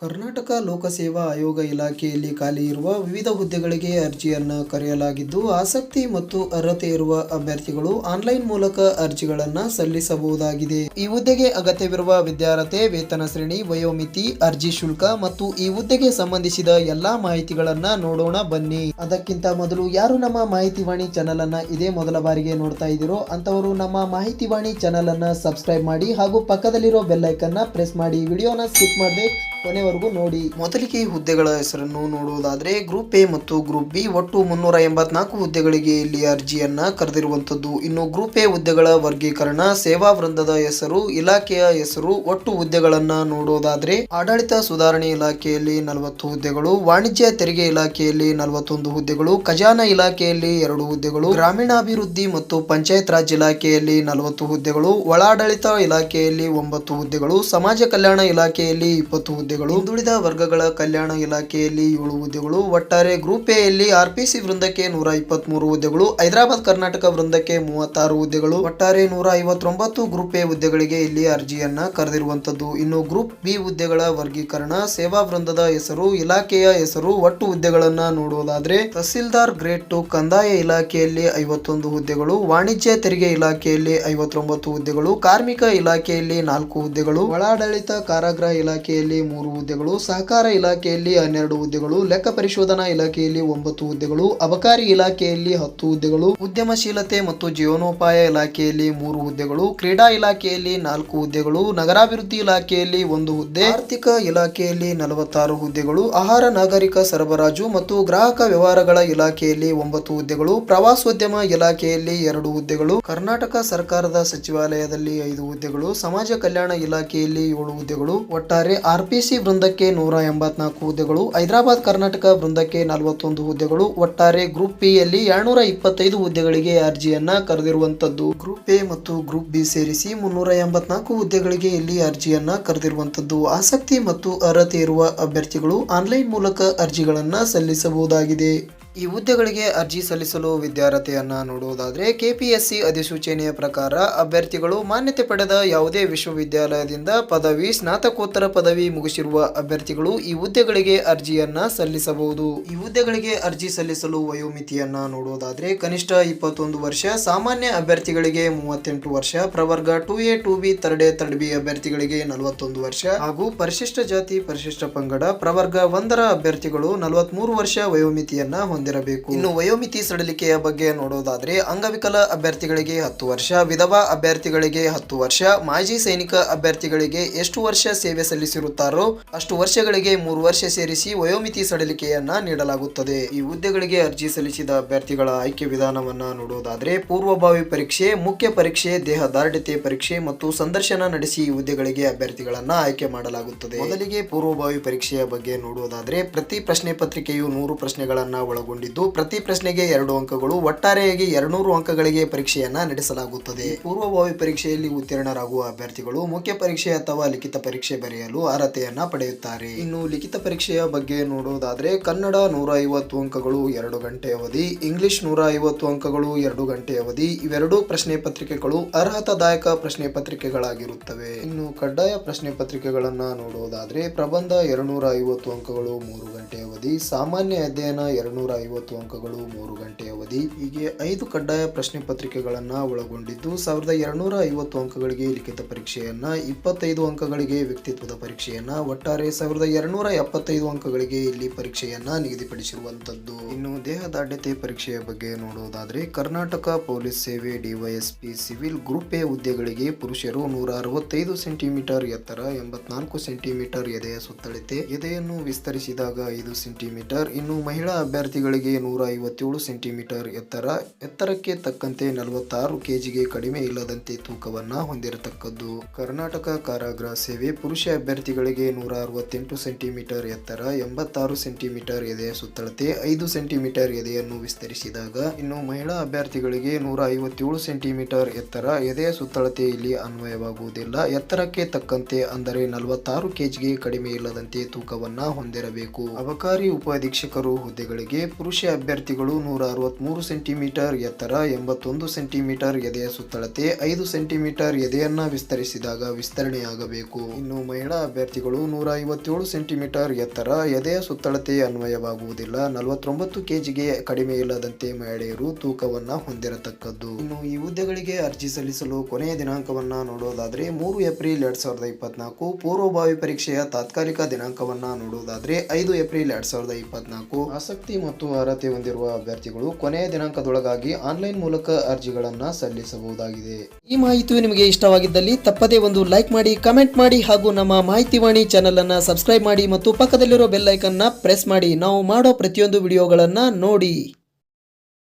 ಕರ್ನಾಟಕ ಲೋಕಸೇವಾ ಆಯೋಗ ಇಲಾಖೆಯಲ್ಲಿ ಖಾಲಿ ಇರುವ ವಿವಿಧ ಹುದ್ದೆಗಳಿಗೆ ಅರ್ಜಿಯನ್ನು ಕರೆಯಲಾಗಿದ್ದು, ಆಸಕ್ತಿ ಮತ್ತು ಅರ್ಹತೆ ಇರುವ ಅಭ್ಯರ್ಥಿಗಳು ಆನ್ಲೈನ್ ಮೂಲಕ ಅರ್ಜಿಗಳನ್ನು ಸಲ್ಲಿಸಬಹುದಾಗಿದೆ. ಈ ಹುದ್ದೆಗೆ ಅಗತ್ಯವಿರುವ ವಿದ್ಯಾರ್ಹತೆ, ವೇತನ ಶ್ರೇಣಿ, ವಯೋಮಿತಿ, ಅರ್ಜಿ ಶುಲ್ಕ ಮತ್ತು ಈ ಹುದ್ದೆಗೆ ಸಂಬಂಧಿಸಿದ ಎಲ್ಲಾ ಮಾಹಿತಿಗಳನ್ನ ನೋಡೋಣ ಬನ್ನಿ. ಅದಕ್ಕಿಂತ ಮೊದಲು ಯಾರು ನಮ್ಮ ಮಾಹಿತಿ ವಾಣಿ ಚಾನಲ್ ಅನ್ನ ಇದೇ ಮೊದಲ ಬಾರಿಗೆ ನೋಡ್ತಾ ಇದ್ದೀರೋ ಅಂತವರು ನಮ್ಮ ಮಾಹಿತಿ ವಾಣಿ ಚಾನಲ್ ಅನ್ನ ಸಬ್ಸ್ಕ್ರೈಬ್ ಮಾಡಿ ಹಾಗೂ ಪಕ್ಕದಲ್ಲಿರೋ ಬೆಲ್ ಐಕನ್ನ ಪ್ರೆಸ್ ಮಾಡಿ. ವಿಡಿಯೋನ ಸ್ಕಿಪ್ ಮಾಡದೆ ಕೊನೆವರೆಗೂ ನೋಡಿ. ಮೊದಲಿಗೆ ಹುದ್ದೆಗಳ ಹೆಸರನ್ನು ನೋಡುವುದಾದ್ರೆ ಗ್ರೂಪ್ ಎ ಮತ್ತು ಗ್ರೂಪ್ ಬಿ ಒಟ್ಟು ಮುನ್ನೂರ ಎಂಬತ್ನಾಲ್ಕು ಹುದ್ದೆಗಳಿಗೆ ಇಲ್ಲಿ ಅರ್ಜಿಯನ್ನ ಕರೆದಿರುವಂತದ್ದು. ಇನ್ನು ಗ್ರೂಪ್ ಎ ಹುದ್ದೆಗಳ ವರ್ಗೀಕರಣ, ಸೇವಾ ವೃಂದದ ಹೆಸರು, ಇಲಾಖೆಯ ಹೆಸರು ಒಟ್ಟು ಹುದ್ದೆಗಳನ್ನ ನೋಡುವುದಾದ್ರೆ ಆಡಳಿತ ಸುಧಾರಣೆ ಇಲಾಖೆಯಲ್ಲಿ ನಲವತ್ತು ಹುದ್ದೆಗಳು, ವಾಣಿಜ್ಯ ತೆರಿಗೆ ಇಲಾಖೆಯಲ್ಲಿ ನಲವತ್ತೊಂದು ಹುದ್ದೆಗಳು, ಖಜಾನಾ ಇಲಾಖೆಯಲ್ಲಿ ಎರಡು ಹುದ್ದೆಗಳು, ಗ್ರಾಮೀಣಾಭಿವೃದ್ಧಿ ಮತ್ತು ಪಂಚಾಯತ್ ರಾಜ್ ಇಲಾಖೆಯಲ್ಲಿ ನಲವತ್ತು ಹುದ್ದೆಗಳು, ಒಳಾಡಳಿತ ಇಲಾಖೆಯಲ್ಲಿ ಒಂಬತ್ತು ಹುದ್ದೆಗಳು, ಸಮಾಜ ಕಲ್ಯಾಣ ಇಲಾಖೆಯಲ್ಲಿ ಇಪ್ಪತ್ತು ಹುದ್ದೆಗಳು ಹಿಂದುಳಿದ ವರ್ಗಗಳ ಕಲ್ಯಾಣ ಇಲಾಖೆಯಲ್ಲಿ ಏಳು ಹುದ್ದೆಗಳು ಒಟ್ಟಾರೆ ಗ್ರೂಪ್ ಎ ಯಲ್ಲಿ ಆರ್ಪಿಸಿ ವೃಂದಕ್ಕೆ ನೂರ ಇಪ್ಪತ್ಮೂರು ಹುದ್ದೆಗಳು ಹೈದರಾಬಾದ್ ಕರ್ನಾಟಕ ವೃಂದಕ್ಕೆ ಮೂವತ್ತಾರು ಹುದ್ದೆಗಳು ಒಟ್ಟಾರೆ ನೂರ ಐವತ್ತೊಂಬತ್ತು ಗ್ರೂಪ್ ಎ ಹುದ್ದೆಗಳಿಗೆ ಇಲ್ಲಿ ಅರ್ಜಿಯನ್ನ ಕರೆದಿರುವಂತದ್ದು ಇನ್ನು ಗ್ರೂಪ್ ಬಿ ಹುದ್ದೆಗಳ ವರ್ಗೀಕರಣ ಸೇವಾ ವೃಂದದ ಹೆಸರು, ಇಲಾಖೆಯ ಹೆಸರು, ಒಟ್ಟು ಹುದ್ದೆಗಳನ್ನ ನೋಡುವುದಾದ್ರೆ ತಹಸೀಲ್ದಾರ್ ಗ್ರೇಡ್ ಟು ಕಂದಾಯ ಇಲಾಖೆಯಲ್ಲಿ ಐವತ್ತೊಂದು ಹುದ್ದೆಗಳು ವಾಣಿಜ್ಯ ತೆರಿಗೆ ಇಲಾಖೆಯಲ್ಲಿ ಐವತ್ತೊಂಬತ್ತು ಹುದ್ದೆಗಳು ಕಾರ್ಮಿಕ ಇಲಾಖೆಯಲ್ಲಿ ನಾಲ್ಕು ಹುದ್ದೆಗಳು ಒಳಾಡಳಿತ ಕಾರಾಗೃಹ ಇಲಾಖೆಯಲ್ಲಿ ಮೂರು ಹುದ್ದೆಗಳು, ಸಹಕಾರ ಇಲಾಖೆಯಲ್ಲಿ ಹನ್ನೆರಡು ಹುದ್ದೆಗಳು, ಲೆಕ್ಕ ಪರಿಶೋಧನಾ ಇಲಾಖೆಯಲ್ಲಿ ಒಂಬತ್ತು ಹುದ್ದೆಗಳು, ಅಬಕಾರಿ ಇಲಾಖೆಯಲ್ಲಿ ಹತ್ತು ಹುದ್ದೆಗಳು, ಉದ್ಯಮಶೀಲತೆ ಮತ್ತು ಜೀವನೋಪಾಯ ಇಲಾಖೆಯಲ್ಲಿ ಮೂರು ಹುದ್ದೆಗಳು, ಕ್ರೀಡಾ ಇಲಾಖೆಯಲ್ಲಿ ನಾಲ್ಕು ಹುದ್ದೆಗಳು, ನಗರಾಭಿವೃದ್ಧಿ ಇಲಾಖೆಯಲ್ಲಿ ಒಂದು ಹುದ್ದೆ, ಆರ್ಥಿಕ ಇಲಾಖೆಯಲ್ಲಿ ನಲವತ್ತಾರು ಹುದ್ದೆಗಳು, ಆಹಾರ, ನಾಗರಿಕ ಸರಬರಾಜು ಮತ್ತು ಗ್ರಾಹಕ ವ್ಯವಹಾರಗಳ ಇಲಾಖೆಯಲ್ಲಿ ಒಂಬತ್ತು ಹುದ್ದೆಗಳು, ಪ್ರವಾಸೋದ್ಯಮ ಇಲಾಖೆಯಲ್ಲಿ ಎರಡು ಹುದ್ದೆಗಳು, ಕರ್ನಾಟಕ ಸರ್ಕಾರದ ಸಚಿವಾಲಯದಲ್ಲಿ ಐದು ಹುದ್ದೆಗಳು, ಸಮಾಜ ಕಲ್ಯಾಣ ಇಲಾಖೆಯಲ್ಲಿ ಏಳು ಹುದ್ದೆಗಳು, ಒಟ್ಟಾರೆ ಆರ್ಪಿಸಿ ವೃಂದಕ್ಕೆ ನೂರ ಎಂಬತ್ನಾಲ್ಕು ಹುದ್ದೆಗಳು, ಹೈದರಾಬಾದ್ ಕರ್ನಾಟಕ ವೃಂದಕ್ಕೆ ನಲವತ್ತೊಂದು ಹುದ್ದೆಗಳು, ಒಟ್ಟಾರೆ ಗ್ರೂಪ್ ಪಿ ಯಲ್ಲಿ ಎರಡ್ನೂರ ಇಪ್ಪತ್ತೈದು ಹುದ್ದೆಗಳಿಗೆ ಅರ್ಜಿಯನ್ನ ಕರೆದಿರುವಂತದ್ದು ಗ್ರೂಪ್ ಎ ಮತ್ತು ಗ್ರೂಪ್ ಬಿ ಸೇರಿಸಿ ಮುನ್ನೂರ ಎಂಬತ್ನಾಲ್ಕು ಹುದ್ದೆಗಳಿಗೆ ಇಲ್ಲಿ ಅರ್ಜಿಯನ್ನ ಕರೆದಿರುವಂತದ್ದು ಆಸಕ್ತಿ ಮತ್ತು ಅರ್ಹತೆ ಇರುವ ಅಭ್ಯರ್ಥಿಗಳು ಆನ್ಲೈನ್ ಮೂಲಕ ಅರ್ಜಿಗಳನ್ನ ಸಲ್ಲಿಸಬಹುದಾಗಿದೆ. ಈ ಹುದ್ದೆಗಳಿಗೆ ಅರ್ಜಿ ಸಲ್ಲಿಸಲು ವಿದ್ಯಾರ್ಹತೆಯನ್ನ ನೋಡುವುದಾದರೆ ಕೆಪಿಎಸ್ಸಿ ಅಧಿಸೂಚನೆಯ ಪ್ರಕಾರ ಅಭ್ಯರ್ಥಿಗಳು ಮಾನ್ಯತೆ ಪಡೆದ ಯಾವುದೇ ವಿಶ್ವವಿದ್ಯಾಲಯದಿಂದ ಪದವಿ, ಸ್ನಾತಕೋತ್ತರ ಪದವಿ ಮುಗಿಸಿರುವ ಅಭ್ಯರ್ಥಿಗಳು ಈ ಹುದ್ದೆಗಳಿಗೆ ಅರ್ಜಿಯನ್ನ ಸಲ್ಲಿಸಬಹುದು. ಈ ಹುದ್ದೆಗಳಿಗೆ ಅರ್ಜಿ ಸಲ್ಲಿಸಲು ವಯೋಮಿತಿಯನ್ನ ನೋಡುವುದಾದರೆ ಕನಿಷ್ಠ ಇಪ್ಪತ್ತೊಂದು ವರ್ಷ, ಸಾಮಾನ್ಯ ಅಭ್ಯರ್ಥಿಗಳಿಗೆ ಮೂವತ್ತೆಂಟು ವರ್ಷ, ಪ್ರವರ್ಗ two A two B third A third B ಅಭ್ಯರ್ಥಿಗಳಿಗೆ ನಲವತ್ತೊಂದು ವರ್ಷ ಹಾಗೂ ಪರಿಶಿಷ್ಟ ಜಾತಿ, ಪರಿಶಿಷ್ಟ ಪಂಗಡ, ಪ್ರವರ್ಗ ಒಂದರ ಅಭ್ಯರ್ಥಿಗಳು ನಲವತ್ಮೂರು ವರ್ಷ ವಯೋಮಿತಿಯನ್ನ ಹೊಂದಿರಬೇಕು. ಇನ್ನು ವಯೋಮಿತಿ ಸಡಿಲಿಕೆಯ ಬಗ್ಗೆ ನೋಡೋದಾದ್ರೆ, ಅಂಗವಿಕಲ ಅಭ್ಯರ್ಥಿಗಳಿಗೆ ಹತ್ತು ವರ್ಷ, ವಿಧವಾ ಅಭ್ಯರ್ಥಿಗಳಿಗೆ ಹತ್ತು ವರ್ಷ, ಮಾಜಿ ಸೈನಿಕ ಅಭ್ಯರ್ಥಿಗಳಿಗೆ ಎಷ್ಟು ವರ್ಷ ಸೇವೆ ಸಲ್ಲಿಸಿರುತ್ತಾರೋ ಅಷ್ಟು ವರ್ಷಗಳಿಗೆ ಮೂರು ವರ್ಷ ಸೇರಿಸಿ ವಯೋಮಿತಿ ಸಡಿಲಿಕೆಯನ್ನ ನೀಡಲಾಗುತ್ತದೆ. ಈ ಹುದ್ದೆಗಳಿಗೆ ಅರ್ಜಿ ಸಲ್ಲಿಸಿದ ಅಭ್ಯರ್ಥಿಗಳ ಆಯ್ಕೆ ವಿಧಾನವನ್ನ ನೋಡೋದಾದ್ರೆ, ಪೂರ್ವಭಾವಿ ಪರೀಕ್ಷೆ, ಮುಖ್ಯ ಪರೀಕ್ಷೆ, ದೇಹ ದಾರ್ಢ್ಯತೆ ಪರೀಕ್ಷೆ ಮತ್ತು ಸಂದರ್ಶನ ನಡೆಸಿ ಈ ಹುದ್ದೆಗಳಿಗೆ ಅಭ್ಯರ್ಥಿಗಳನ್ನ ಆಯ್ಕೆ ಮಾಡಲಾಗುತ್ತದೆ. ಮೊದಲಿಗೆ ಪೂರ್ವಭಾವಿ ಪರೀಕ್ಷೆಯ ಬಗ್ಗೆ ನೋಡುವುದಾದ್ರೆ ಪ್ರತಿ ಪ್ರಶ್ನೆ ಪತ್ರಿಕೆಯು ನೂರು ಪ್ರಶ್ನೆಗಳನ್ನ ಒಳಗೊಂಡಿದ್ದು ಪ್ರತಿ ಪ್ರಶ್ನೆಗೆ ಎರಡು ಅಂಕಗಳು, ಒಟ್ಟಾರೆಯಾಗಿ ಎರಡ್ನೂರು ಅಂಕಗಳಿಗೆ ಪರೀಕ್ಷೆಯನ್ನ ನಡೆಸಲಾಗುತ್ತದೆ. ಪೂರ್ವಭಾವಿ ಪರೀಕ್ಷೆಯಲ್ಲಿ ಉತ್ತೀರ್ಣರಾಗುವ ಅಭ್ಯರ್ಥಿಗಳು ಮುಖ್ಯ ಪರೀಕ್ಷೆ ಅಥವಾ ಲಿಖಿತ ಪರೀಕ್ಷೆ ಬರೆಯಲು ಅರ್ಹತೆಯನ್ನ ಪಡೆಯುತ್ತಾರೆ. ಇನ್ನು ಲಿಖಿತ ಪರೀಕ್ಷೆಯ ಬಗ್ಗೆ ನೋಡುವುದಾದ್ರೆ ಕನ್ನಡ ನೂರ ಐವತ್ತು ಅಂಕಗಳು ಎರಡು ಗಂಟೆ ಅವಧಿ, ಇಂಗ್ಲಿಷ್ ನೂರ ಐವತ್ತು ಅಂಕಗಳು ಎರಡು ಗಂಟೆ ಅವಧಿ, ಇವೆರಡೂ ಪ್ರಶ್ನೆ ಪತ್ರಿಕೆಗಳು ಅರ್ಹತಾದಾಯಕ ಪ್ರಶ್ನೆ ಪತ್ರಿಕೆಗಳಾಗಿರುತ್ತವೆ. ಇನ್ನು ಕಡ್ಡಾಯ ಪ್ರಶ್ನೆ ಪತ್ರಿಕೆಗಳನ್ನ ನೋಡುವುದಾದ್ರೆ ಪ್ರಬಂಧ ಎರಡ್ನೂರ ಐವತ್ತು ಅಂಕಗಳು ಮೂರು ಗಂಟೆ ಅವಧಿ, ಸಾಮಾನ್ಯ ಅಧ್ಯಯನ ಎರಡ್ನೂರ ಐವತ್ತು ಅಂಕಗಳು, ಮೂರು ಗಂಟೆ ಅವಧಿ. ಹೀಗೆ ಐದು ಕಡ್ಡಾಯ ಪ್ರಶ್ನೆ ಪತ್ರಿಕೆಗಳನ್ನ ಒಳಗೊಂಡಿದ್ದು, ಸಾವಿರದ ಎರಡುನೂರ ಐವತ್ತು ಅಂಕಗಳಿಗೆ ಲಿಖಿತ ಪರೀಕ್ಷೆಯನ್ನ, ಇಪ್ಪತ್ತೈದು ಅಂಕಗಳಿಗೆ ವ್ಯಕ್ತಿತ್ವದ ಪರೀಕ್ಷೆಯನ್ನ, ಒಟ್ಟಾರೆ ಸಾವಿರದ ಎರಡುನೂರ ಎಪ್ಪತ್ತೈದು ಅಂಕಗಳಿಗೆ ಇಲ್ಲಿ ಪರೀಕ್ಷೆಯನ್ನ ನಿಗದಿಪಡಿಸಿರುವಂತದ್ದು ಇನ್ನು ದೇಹ ದಾಢ್ಯತೆ ಪರೀಕ್ಷೆಯ ಬಗ್ಗೆ ನೋಡುವುದಾದ್ರೆ ಕರ್ನಾಟಕ ಪೊಲೀಸ್ ಸೇವೆ ಡಿವೈಎಸ್ಪಿ ಸಿವಿಲ್ ಗ್ರೂಪ್ ಎ ಹುದ್ದೆಗಳಿಗೆ ಪುರುಷರು ನೂರ ಅರವತ್ತೈದು ಸೆಂಟಿಮೀಟರ್ ಎತ್ತರ, ಎಂಬತ್ನಾಲ್ಕು ಸೆಂಟಿಮೀಟರ್ ಎದೆಯ ಸುತ್ತಳತೆ, ಎದೆಯನ್ನು ವಿಸ್ತರಿಸಿದಾಗ ಐದು ಸೆಂಟಿಮೀಟರ್. ಇನ್ನು ಮಹಿಳಾ ಅಭ್ಯರ್ಥಿಗಳಿಗೆ ನೂರ ಐವತ್ತೇಳು ಸೆಂಟಿಮೀಟರ್ ಎತ್ತರ, ಎತ್ತರಕ್ಕೆ ತಕ್ಕಂತೆ ನಲವತ್ತಾರು ಕೆಜಿಗೆ ಕಡಿಮೆ ಇಲ್ಲದಂತೆ ತೂಕವನ್ನ ಹೊಂದಿರತಕ್ಕದ್ದು. ಕರ್ನಾಟಕ ಕಾರಾಗೃಹ ಸೇವೆ ಪುರುಷ ಅಭ್ಯರ್ಥಿಗಳಿಗೆ ನೂರ ಅರವತ್ತೆಂಟು ಸೆಂಟಿಮೀಟರ್ ಎತ್ತರ, ಎಂಬತ್ತಾರು ಸೆಂಟಿಮೀಟರ್ ಎದೆಯ ಸುತ್ತಳತೆ, ಐದು ಸೆಂಟಿಮೀಟರ್ ಎದೆಯನ್ನು ವಿಸ್ತರಿಸಿದಾಗ ಇನ್ನು ಮಹಿಳಾ ಅಭ್ಯರ್ಥಿಗಳಿಗೆ ನೂರ ಐವತ್ತೇಳು ಸೆಂಟಿಮೀಟರ್ ಎತ್ತರ, ಎದೆಯ ಸುತ್ತಳತೆ ಇಲ್ಲಿ ಅನ್ವಯವಾಗುವುದಿಲ್ಲ. ಎತ್ತರಕ್ಕೆ ತಕ್ಕಂತೆ ಅಂದರೆ ನಲವತ್ತಾರು ಕೆಜಿಗೆ ಕಡಿಮೆ ಇಲ್ಲದಂತೆ ತೂಕವನ್ನ ಹೊಂದಿರಬೇಕು. ಅಬಕಾರಿ ಉಪಾಧೀಕ್ಷಕರು ಹುದ್ದೆಗಳಿಗೆ ಪುರುಷ ಅಭ್ಯರ್ಥಿಗಳು ನೂರ ಅರವತ್ಮೂರು ಸೆಂಟಿಮೀಟರ್ ಎತ್ತರ, ಎಂಬತ್ತೊಂದು ಸೆಂಟಿಮೀಟರ್ ಎದೆಯ ಸುತ್ತಳತೆ, ಐದು ಸೆಂಟಿಮೀಟರ್ ಎದೆಯನ್ನ ವಿಸ್ತರಿಸಿದಾಗ ವಿಸ್ತರಣೆಯಾಗಬೇಕು. ಇನ್ನು ಮಹಿಳಾ ಅಭ್ಯರ್ಥಿಗಳು ನೂರ ಐವತ್ತೇಳು ಸೆಂಟಿಮೀಟರ್ ಎತ್ತರ, ಎದೆಯ ಸುತ್ತಳತೆ ಅನ್ವಯವಾಗುವುದಿಲ್ಲ. ನಲವತ್ತೊಂಬತ್ತು ಕೆಜಿಗೆ ಕಡಿಮೆ ಇಲ್ಲದಂತೆ ಮಹಿಳೆಯರು ತೂಕವನ್ನು ಹೊಂದಿರತಕ್ಕದ್ದು. ಇನ್ನು ಈ ಹುದ್ದೆಗಳಿಗೆ ಅರ್ಜಿ ಸಲ್ಲಿಸಲು ಕೊನೆಯ ದಿನಾಂಕವನ್ನ ನೋಡೋದಾದ್ರೆ ಮೂರು ಏಪ್ರಿಲ್ ಎರಡ್ ಸಾವಿರದ ಇಪ್ಪತ್ನಾಲ್ಕು, ಪೂರ್ವಭಾವಿ ಪರೀಕ್ಷೆಯ ತಾತ್ಕಾಲಿಕ ದಿನಾಂಕವನ್ನ ನೋಡೋದಾದ್ರೆ ಐದು ಏಪ್ರಿಲ್ ಎರಡ್ ಸಾವಿರದ ಇಪ್ಪತ್ನಾಲ್ಕು. ಆಸಕ್ತಿ ಮತ್ತು ಅರ್ಹತೆ ಹೊಂದಿರುವ ಅಭ್ಯರ್ಥಿಗಳು ಕೊನೆಯ ದಿನಾಂಕದೊಳಗಾಗಿ ಆನ್ಲೈನ್ ಮೂಲಕ ಅರ್ಜಿಗಳನ್ನ ಸಲ್ಲಿಸಬಹುದಾಗಿದೆ. ಈ ಮಾಹಿತಿಯು ನಿಮಗೆ ಇಷ್ಟವಾಗಿದ್ದಲ್ಲಿ ತಪ್ಪದೇ ಒಂದು ಲೈಕ್ ಮಾಡಿ, ಕಮೆಂಟ್ ಮಾಡಿ ಹಾಗೂ ನಮ್ಮ ಮಾಹಿತಿವಾಣಿ ಚಾನೆಲ್ ಅನ್ನ ಸಬ್ಸ್ಕ್ರೈಬ್ ಮಾಡಿ ಮತ್ತು ಪಕ್ಕದಲ್ಲಿರೋ ಬೆಲ್ಲೈಕನ್ನ ಪ್ರೆಸ್ ಮಾಡಿ. ನಾವು ಮಾಡೋ ಪ್ರತಿಯೊಂದು ವಿಡಿಯೋಗಳನ್ನ ನೋಡಿ.